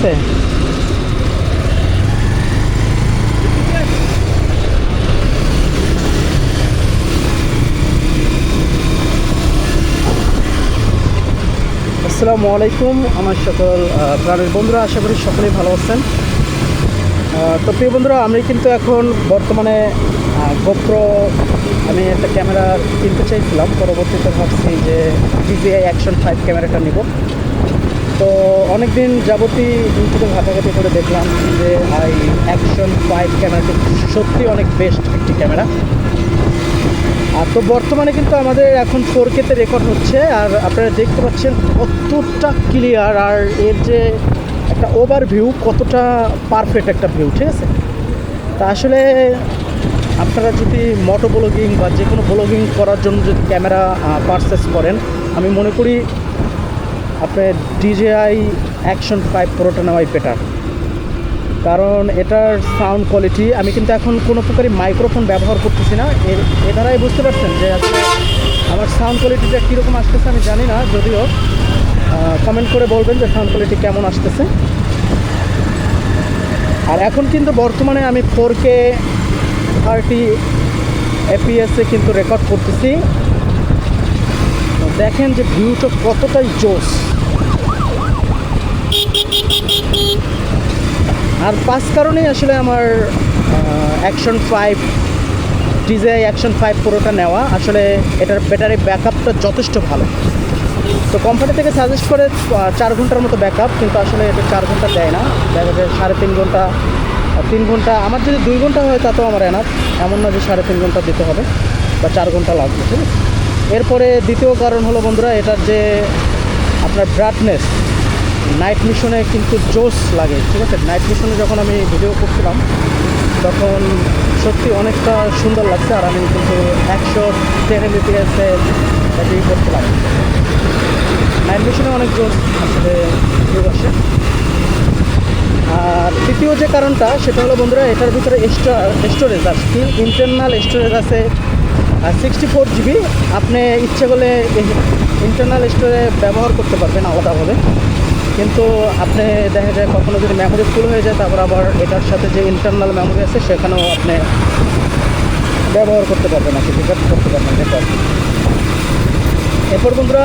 আছে? আসসালামু আলাইকুম, আমার সকল প্রাণের বন্ধুরা, আশা করি সকলেই ভালো আছেন। তো প্রিয় বন্ধুরা, আমি কিন্তু এখন বর্তমানে গোপ্রো আমি একটা ক্যামেরা কিনতে চাইছিলাম। পরবর্তীতে ভাবছি যে ডিজিআই অ্যাকশন ফাইভ ক্যামেরাটা নিব। তো অনেক দিন যাবতই ইউটিউবে ঘাটাঘাটি করে দেখলাম যে আই অ্যাকশন ফাইভ ক্যামেরাটি সত্যি অনেক বেস্ট একটি ক্যামেরা আর তো বর্তমানে কিন্তু আমাদের এখন ফোর কেতে রেকর্ড হচ্ছে, আর আপনারা দেখতে পাচ্ছেন কতটা ক্লিয়ার আর এর যে একটা ওভার ভিউ কতটা পারফেক্ট একটা ভিউ ঠিক আছে? তা আসলে আপনারা যদি মোটো ব্লগিং বা যে কোনো ব্লগিং করার জন্য যদি ক্যামেরা পারচেস করেন, আমি মনে করি আপনার ডিজেআই অ্যাকশন ফাইভ প্রোটা নেওয়াই বেটার কারণ এটার সাউন্ড কোয়ালিটি আমি কিন্তু এখন কোনো প্রকারই মাইক্রোফোন ব্যবহার করতেছি না। এ দ্বারাই বুঝতে পারছেন যে আমার সাউন্ড কোয়ালিটিটা কীরকম আসতেছে আমি জানি না, যদিও কমেন্ট করে বলবেন যে সাউন্ড কোয়ালিটি কেমন আসতেছে। আর এখন কিন্তু বর্তমানে আমি ফোর কে থার্টি এপিএসে কিন্তু রেকর্ড করতেছি। দেখেন যে ভিউটা কতটাই জোস। আর পাঁচ কারণেই আসলে আমার অ্যাকশন ফাইভ ডিজাই অ্যাকশন ফাইভ পুরোটা নেওয়া। আসলে এটার ব্যাটারি ব্যাকআপটা যথেষ্ট ভালো। তো কোম্পানি থেকে সাজেস্ট করে চার ঘণ্টার মতো ব্যাকআপ কিন্তু আসলে এটা চার ঘণ্টা দেয় না। দেখা যায় সাড়ে তিন ঘণ্টা তিন ঘণ্টা, আমার যদি দুই ঘণ্টা হয় তাতেও আমার এনাফ এমন না যে সাড়ে তিন ঘণ্টা দিতে হবে বা চার ঘণ্টা লাগবে, ঠিক আছে? এরপরে দ্বিতীয় কারণ হলো বন্ধুরা, এটার যে আপনার ব্রাইটনেস নাইট মিশনে কিন্তু জোস লাগে, ঠিক আছে? নাইট মিশনে যখন আমি ভিডিও করছিলাম, তখন সত্যি অনেকটা সুন্দর লাগছে আর আমি কিন্তু একশো টেন এমবিপিএসে এটি করছিলাম। নাইট মিশনে অনেক জোস আসলে আসে। আর তৃতীয় যে কারণটা, সেটা হলো বন্ধুরা, এটার ভিতরে স্টোরেজ আছে ইন্টারনাল স্টোরেজ আছে সিক্সটি ফোর জিবি আপনি ইচ্ছে করলে ইন্টারনাল স্টোরে ব্যবহার করতে পারবেন আলাদাভাবে। কিন্তু আপনি দেখা যায় কখনো যদি মেমোরি ফুল হয়ে যায়, তারপর আবার এটার সাথে যে ইন্টারনাল মেমোরি আছে, সেখানেও আপনি ব্যবহার করতে পারবেন কি রিচার্জ করতে পারবেন যেটা এরপর বন্ধুরা,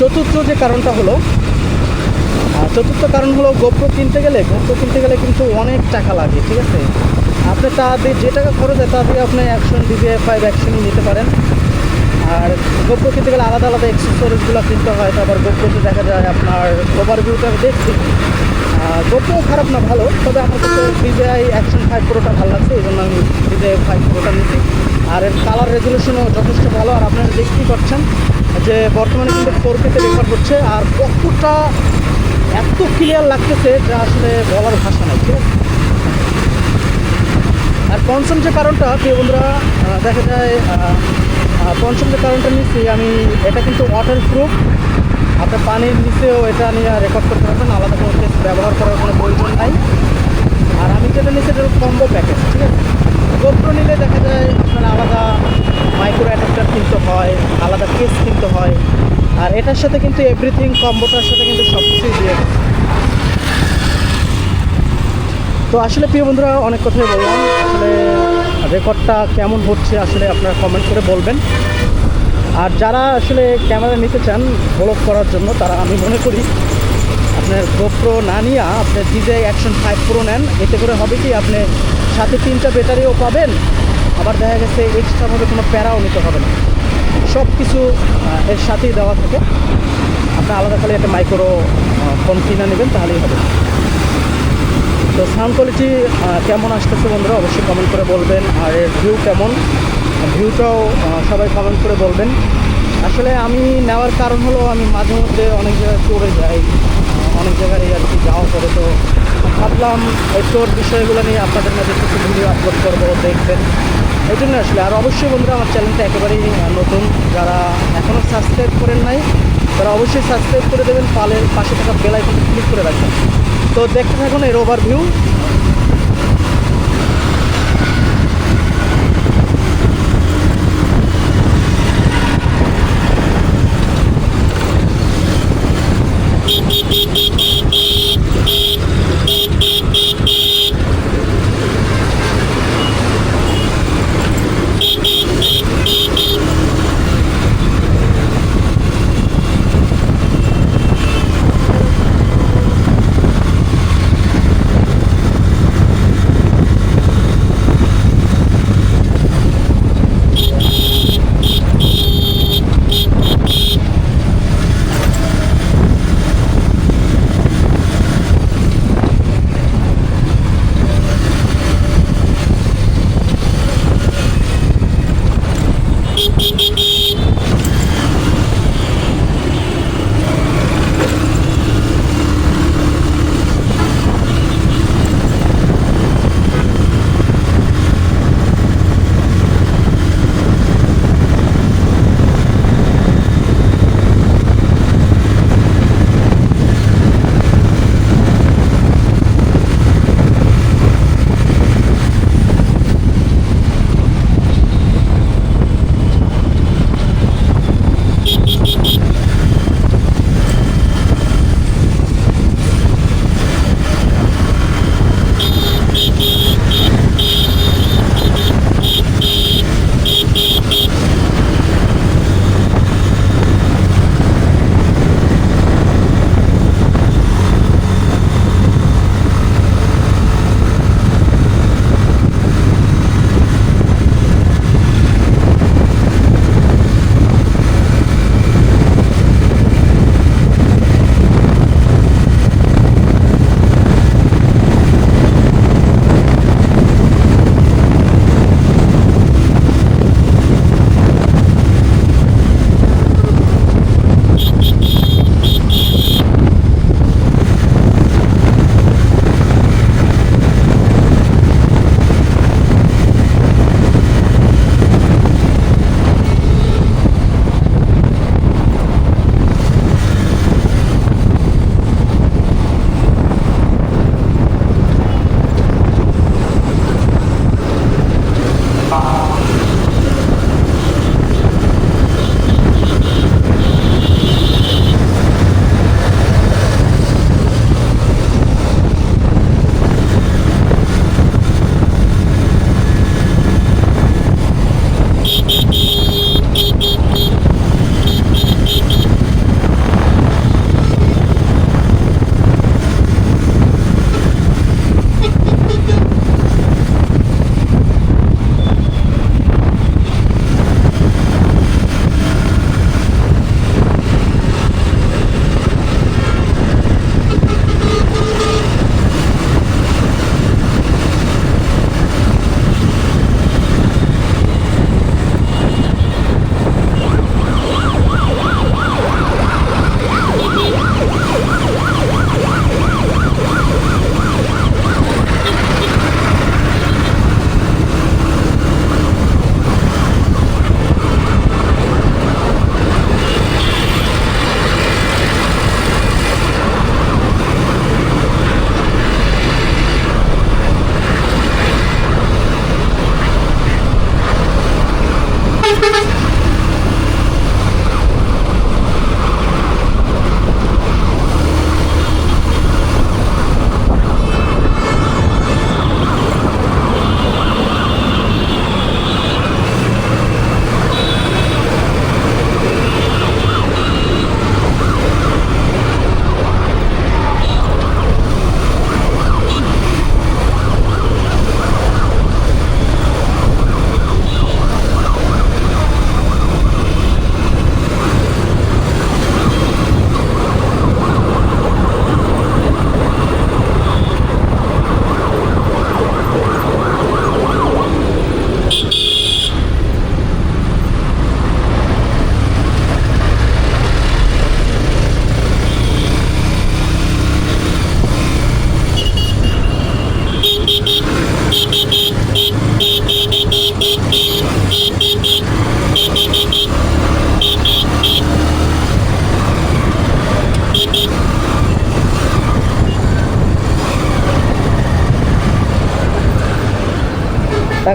চতুর্থ যে কারণটা হলো চতুর্থ কারণ হলো গোপ্রো কিনতে গেলে গোপ্রো কিনতে গেলে কিন্তু অনেক টাকা লাগে, ঠিক আছে? আপনি তা দিয়ে যে টাকা খরচ হয়, তা দিয়ে আপনি অ্যাকশন ডিজিআই ফাইভ অ্যাকশনই নিতে পারেন। আর গোপ্রো কিনতে গেলে আলাদা আলাদা এক্সেসরিজগুলো কিনতে হয়, তারপর গোপ্রোতে দেখা যায় আপনার ওভারভিউটা দেখছি। গোপ্রো খারাপ না, ভালো। তবে আমার কাছে ডিজিআই অ্যাকশন ফাইভ প্রোটা ভালো লাগছে এই জন্য আমি ডিজিআই ফাইভ প্রোটা নিচ্ছি আর এর কালার রেজলিউশনও যথেষ্ট ভালো, আর আপনারা দেখতেই পাচ্ছেন যে বর্তমানে কিন্তু ফোর কেতে রেকর্ড হচ্ছে, আর কতটা এত ক্লিয়ার লাগতেছে যা আসলে বলার ভাষা নাই, ঠিক আছে? আর পঞ্চম যে কারণটা বন্ধুরা দেখা যায় পঞ্চম যে কারণটা নিচ্ছি আমি, এটা কিন্তু ওয়াটার প্রুফ আপনার পানির নিচেও এটা নিয়ে রেকর্ড করতে পারবেন, আলাদা কোনো কেস ব্যবহার করার কোনো প্রয়োজন নাই। আর আমি যেটা নিচ্ছি এটা কম্বো প্যাকেজ ঠিক আছে? গোপ্রো নিলে দেখা যায় আপনার আলাদা মাইক্রো অ্যাডাপ্টার কিনতে হয়, আলাদা কেস কিনতে হয়। আর এটার সাথে কিন্তু এভরিথিং কম্বোটার সাথে কিন্তু সব কিছুই দিয়ে। তো আসলে প্রিয় বন্ধুরা, অনেক কথাই বললাম। আসলে রেকর্ডটা কেমন হচ্ছে আসলে আপনারা কমেন্ট করে বলবেন। আর যারা আসলে ক্যামেরা নিতে চান ব্লগ করার জন্য, তারা আমি মনে করি আপনার গোপ্রো না নিয়ে আপনি ডিজাই অ্যাকশন ফাইভ প্রো নেন। এতে করে হবে কি আপনি সাথে তিনটা ব্যাটারিও পাবেন, আবার দেখা গেছে এক্সট্রাভাবে কোনো প্যারাও নিতে হবে না। সব কিছু এর সাথেই দেওয়া থাকে। আপনি আলাদা খালি একটা মাইক্রো ফোন কিনে নেবেন, তাহলেই হবে। তো সাউন্ড কোয়ালিটি কেমন আসতেছে বন্ধুরা? অবশ্যই কমেন্ট করে বলবেন। আর এর ভিউ কেমন? ভিউটাও সবাই কমেন্ট করে বলবেন। আসলে আমি নেওয়ার কারণ হলো, আমি মাঝে মধ্যে অনেক জায়গায় ট্যুরে যাই। অনেক জায়গায় আর কি যাওয়া পরে তো ভাবলাম, এই ট্যুর বিষয়গুলো নিয়ে আপনাদের মাঝে কিছু ভিডিও আপলোড করব, দেখবেন। এই জন্য আসলে, আর অবশ্যই বন্ধুরা, আমার চ্যানেলটা একেবারেই নতুন। যারা এখনও সাবস্ক্রাইব করেন নাই, তারা অবশ্যই সাবস্ক্রাইব করে দেবেন। পালের পাশে থাকা বেল আইকনে ক্লিক করে রাখবেন। তো দেখতে থাকুন এর ওভারভিউ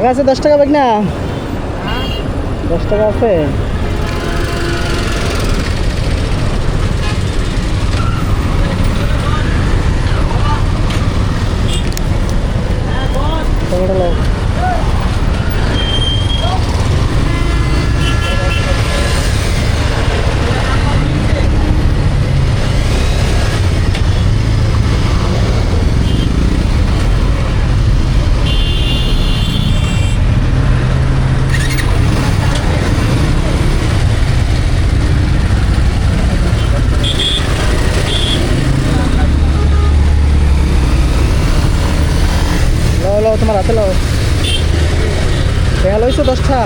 টাকা আছে দশ টাকা ব্যাগ না দশ টাকা আছে? টাকা লইছো দশটা।